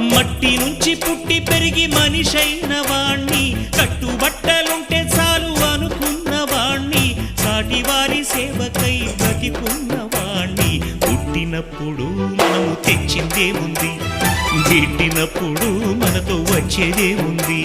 మట్టి నుంచి పుట్టి పెరిగి మనిషైన వాణ్ణి కట్టుబట్టలుంటే చాలు అనుకున్న వాణ్ణి సాటి వారి సేవకై బతికున్న వాణ్ణి. పుట్టినప్పుడు మనము తెచ్చిందే ఉంది గిట్టినప్పుడు మనతో వచ్చేదే ఉంది.